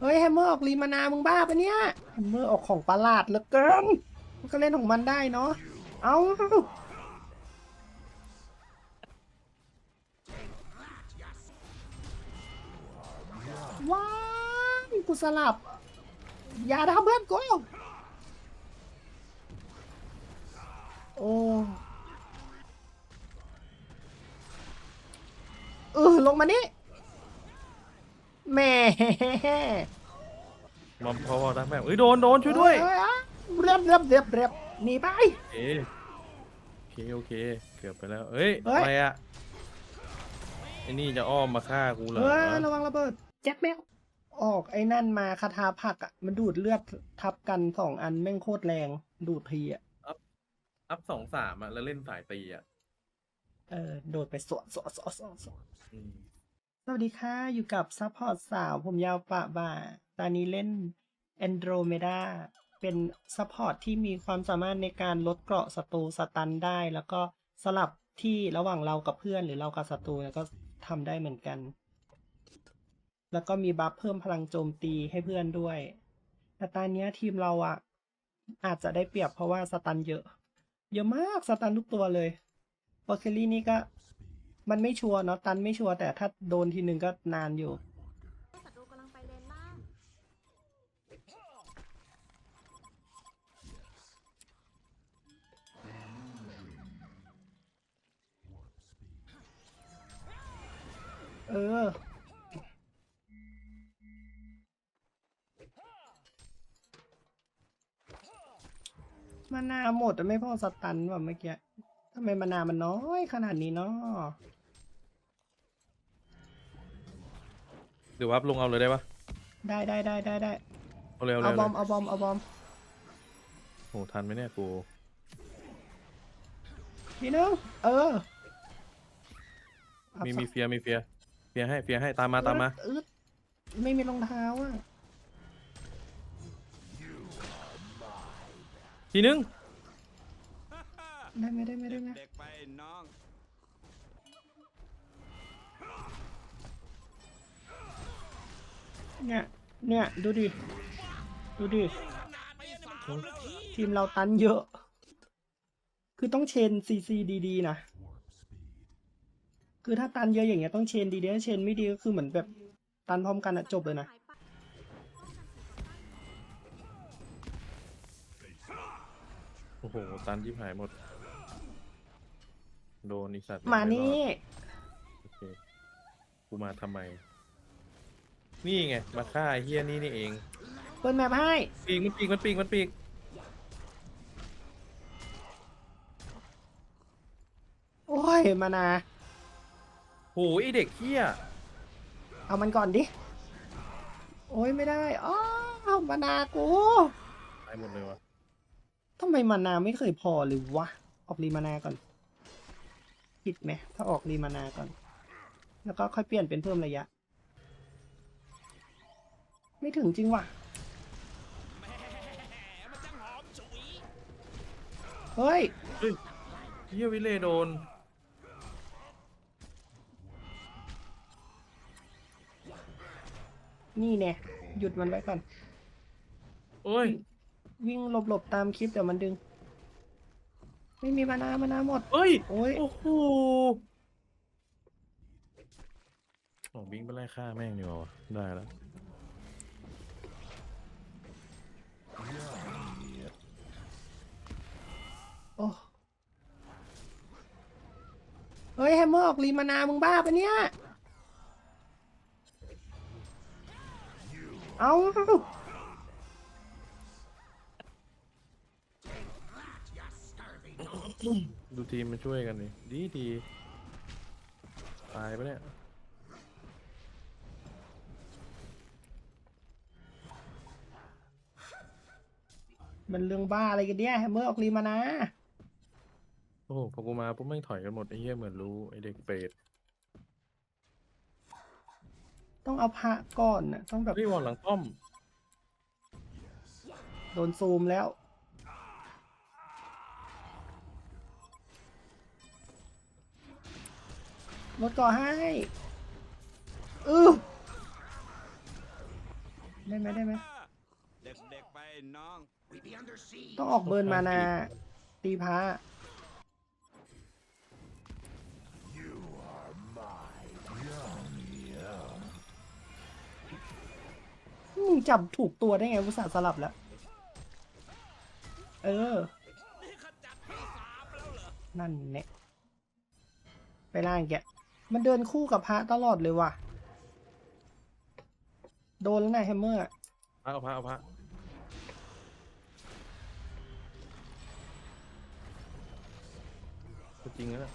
เฮ้ยแฮมเมอร์ออกรีมานา มึงบ้าปะเนี่ยแฮมเมอร์ออกของประหลาดเหลือเกิน มันก็เล่นของมันได้เนาะ เอาว้ายกูสลับ อย่าทำเพื่อนกูโอ้เออลงมานี่ แหม่มอมพอๆนะแม่งเอ้ยโดนโดนช่วยด้วยเอ้อะเรียบเรียบเรียบเรียบหนีไป โอเคโอเคโอเคเกือบไปแล้วเอ้ยเฮ้ย อะไรอะไอ้นี่จะอ้อมมาฆ่ากูเหรอเฮ้ยระวังระเบิด แจ็คแมวออกไอ้นั่นมาคาถาผักอะ มันดูดเลือดทับกันสองอันแม่งโคตรแรง ดูดทีอะ อัพสองสามอะแล้วเล่นสายตีอะเออ โดดไปสวนสวนสวนสวนสวนอืม สวัสดีค่ะ อยู่กับซัพพอร์ตสาวผมยาวปะบ่า ตอนนี้เล่น Andromeda เป็นซัพพอร์ตที่มีความสามารถในการลดเกราะศัตรูสตันได้ แล้วก็สลับที่ระหว่างเรากับเพื่อนหรือเรากับศัตรูก็ทำได้เหมือนกัน แล้วก็มีบัฟเพิ่มพลังโจมตีให้เพื่อนด้วย แต่ตอนนี้ทีมเราอะ อาจจะได้เปรียบเพราะว่าสตันเยอะ เยอะมากสตันทุกตัวเลยบอเคลลี่นี่ก็ มันไม่ชัวร์เนาะตันไม่ชัวร์แต่ถ้าโดนทีหนึ่งก็นานอยู่ศัตรูกำลังไปเลนล่างเออ มานาหมดแต่ไม่พอสตันแบบเมื่อกี้ทำไมมานามันน้อยขนาดนี้เนาะ เดี๋ยววับลงเอาเลยได้ปะได้ได้ได้ได้ได้เอาเร็วเอาเร็วบอมเอาบอมเอาบอมโอ้ทันไหมเนี่ยกูทีนึงเออเอามีสักมีเฟียร์มีเฟียร์เฟียร์ให้เฟียร์ให้ตามมาตามมาอึดไม่มีรองเท้าอะทีนึงได้ไหมได้ไหมได้ไหม เด็กไปน้องเนี่ย เนี่ย ดูดิ ดูดิ ทีมเราตันเยอะ คือต้องเชนซีซีดีๆนะ คือถ้าตันเยอะอย่างเงี้ยต้องเชนดีๆถ้าเชนไม่ดีก็คือเหมือนแบบตันพร้อมกันอะจบเลยนะหายไปโอ้โห ตันยิบหายหมด โดนอีสัตว์มานี่ โอเค กูมาทำไม นี่ไง มาฆ่าไอ้เฮียนี่นี่เองเปิดแมปให้ปีกมันปีกมันปีกมันปีกโอ้ยมานา โหไอเด็กเฮียเอามันก่อนดิ โอ้ยไม่ได้อ้าวมานากูตายหมดเลยวะทำไมมานาไม่เคยพอเลยวะ ออกรีมานาก่อน ผิดไหมถ้าออกรีมานาก่อน แล้วก็ค่อยเปลี่ยนเป็นเพิ่มระยะ ไม่ถึงจริงว่ะ เฮ้ย เฮ้ยเฮียวิเลโดน นี่แน่หยุดมันไว้ก่อน โอ้ย วิ่งหลบๆตามคลิปเดี๋ยวมันดึง ไม่มีมานามานาหมด เอ้ย โอ้ย โอ้โหโอ้บิงไปไล่ฆ่าแม่งดีกว่าวะได้แล้ว โอ้เฮ้ยแฮมเมอร์ออกรีมานามึงบ้าปะเนี่ย เอาดูทีมมาช่วยกันดิดีดีตายปะเนี่ย มันเรื่องบ้าอะไรกันเนี่ยแฮมเมอร์ออกรีมานาโอ้โหพอกูมาปุ๊บแม่งถอยกันหมดไอ้เหี้ยเหมือนรู้ไอ้เด็กเปรตต้องเอาพระก่อนน่ะต้องแบบเฮ้ยวอลหลังป้อมโดนซูมแล้ว ลดก่อให้ อือได้ไหมได้ไหม เด็กๆไปน้อง ต้องออกเบิร์นมานาตีพระมึงจับถูกตัวได้ไงวุตส่าห์สลับแล้ว เออ นั่นเนี่ยไปล่างแกะมันเดินคู่กับพระตลอดเลยว่ะ โดนแล้วนายแฮมเมอร์อะพระเอาพระเอาพระ ก็จริงแล้วนะ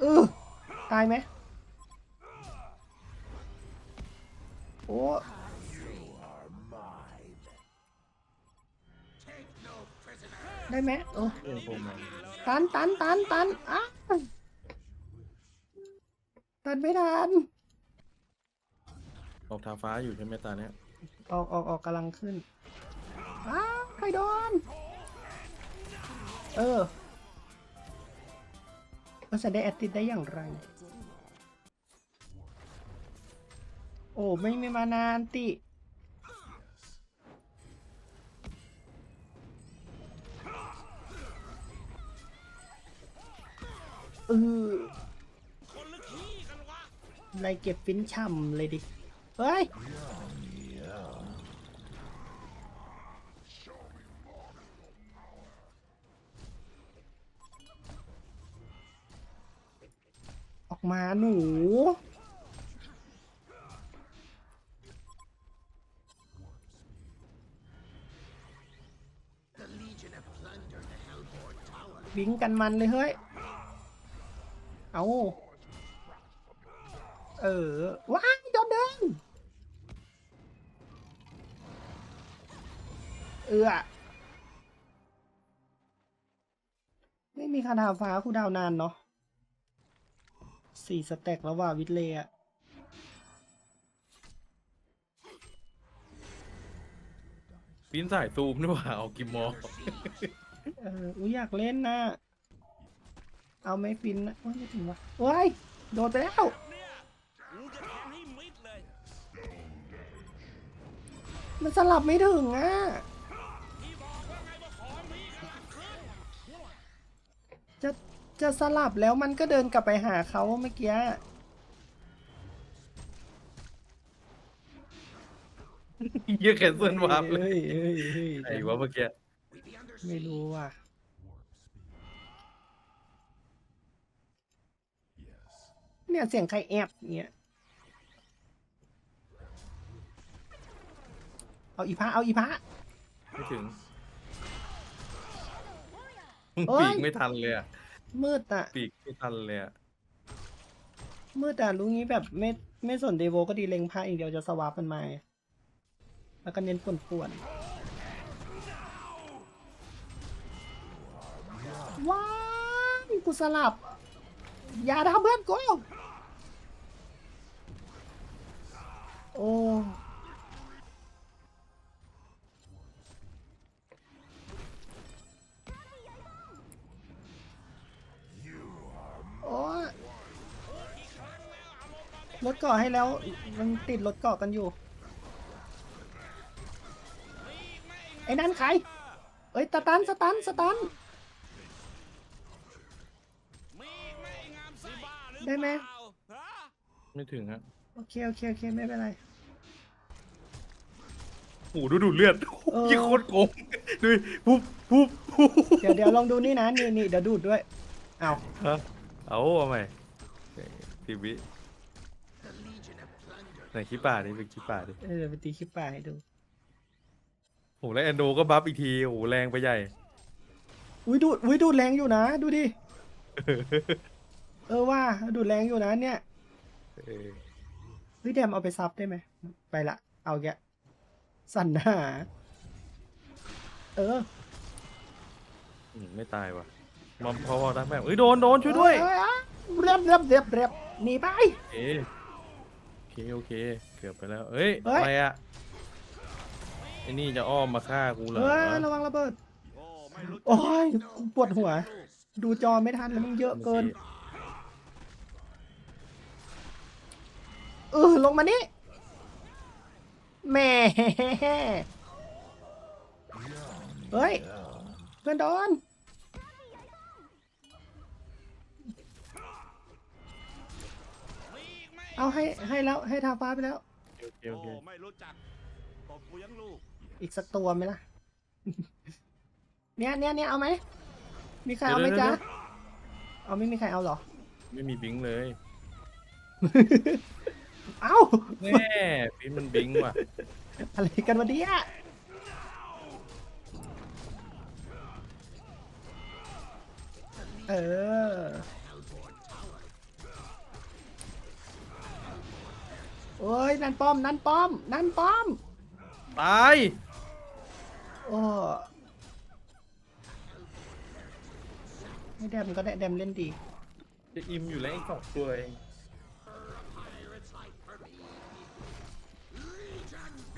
เออตายไหมโอ้ได้ไหมโอ้เรื่องโคมมาตันตันตันตันอ้าตันไม่ทันออกทาฟ้าอยู่ใช่ไหมตาเนี้ยออกออกออกกำลังขึ้นอ้าใครโดน เออเราจะได้แอดติดได้อย่างไร โอ้ไม่มีมานานติ เออไล่เก็บฟินช่ำเลยดิ เฮ้ย มาหนู บิงกันมันเลยเฮ้ย เอาเออ ว้ายโดนเด้งเออไม่มีคาถาฟ้าคูดาวนานเนาะ สี่สเต็กแล้วว่าวิทเลย์อะฟินสายซูมนี่หว่าเอากิมมอเอออุ้ยอยากเล่นนะเอาไม่ฟินนะโอ้ยไม่ถึงวะโอ้ยโดนไปแล้วเนี่ยกูจะแทงให้มิดเลยมันสลับไม่ถึงอะที่บอกว่าไงว่าขอมีกำลังขึ้น จะ จะสลับแล้วมันก็เดินกลับไปหาเขาเมื่อกี้เยี่ยแคนเซิลวาร์ปเลยเฮ้ยเฮ้ยเฮ้ยไอ้วะเมื่อกี้ ไม่รู้ว่ะ เนี่ยเสียงใครแอบเนี่ยเอาอีพระเอาอีพระ ไม่ถึงโอ๊ย ปีกไม่ทันเลยอะ มืดอะปีกไม่ทันเลยอะมืดอะรู้งี้แบบไม่ไม่สนเดโวก็ดีเล็งพระอย่างเดียวจะสวาปมันมา แล้วก็เน้นป่วนๆว้ายกูสลับ อย่าทำเพื่อนกูโอ้ รถเกาะให้แล้วมันติดรถเกาะกันอยู่ไอ้นั่นใครเอ้ยสตันสตันสตันมีไม่งามไส้บ้าหรือได้ไหมเปล่าฮะไม่ถึงฮะโอเคโอเคโอเคไม่เป็นไรโอ้โหดูดูดเลือดเออยี่โคตรโกงดูดิปุ๊บปุ๊บปุ๊บเดี๋ยวเดี๋ยวลองดูนี่นะนี่นี่เดี๋ยวดูดด้วยเอาฮะเอาเอาใหม่ทีวิ ไหนขี้ป่าดิเป็นขี้ป่าดิเออเดี๋ยวไปตีคลิปป่าให้ดู โอ้โหแล้วแอนโดก็บัฟอีกทีโอ้โหแรงไปใหญ่ อุ้ยดูดอุ้ยดูดแรงอยู่นะ ดูดิ เออว่าดูดแรงอยู่นะเนี่ยเออเฮ้ยแดมเอาไปซับได้ไหม ไปละ เอาแกะสั่นหาเอออืมไม่ตายว่ะมอมพอๆได้แบบเอ้ยโดนโดนช่วยด้วยเอ้อะเรียบเรียบเรียบเรียบหนีไปโอเคโอ เคโอเค เกือบไปแล้วเอ้ยเฮ้ย อะไรอะไอ้นี่จะอ้อมมาฆ่ากูเหรอเฮ้ยระวังระเบิด โอ้ไม่รู้โอ้ยกูปวดหัว ดูจอไม่ทันแล้วมันเยอะเกิน เออลงมานี่แหม่เฮ้ยเพื่อนโดน เอาให้ให้แล้วให้ทาฟ้าไปแล้ว โอเคโอ้โอเคไม่รู้จักตบกูยังลูกอีกสักตัวไหมล่ะ เนี่ยเนี่ยเนี่ยเอาไหม มีใครเอาไหมจ๊ะ เอาไม่มีใครเอาเหรอ ไม่มีบิงเลยเอ้า แน่บิงมันบิงว่ะอะไรกันวะเนี่ยเออ โอ้ย นั่นป้อม นั่นป้อม นั่นป้อม ตายโอ้ให้แดมก็ได้แดมเล่นดี จะอิมอยู่แล้วอีกสองตัวเอง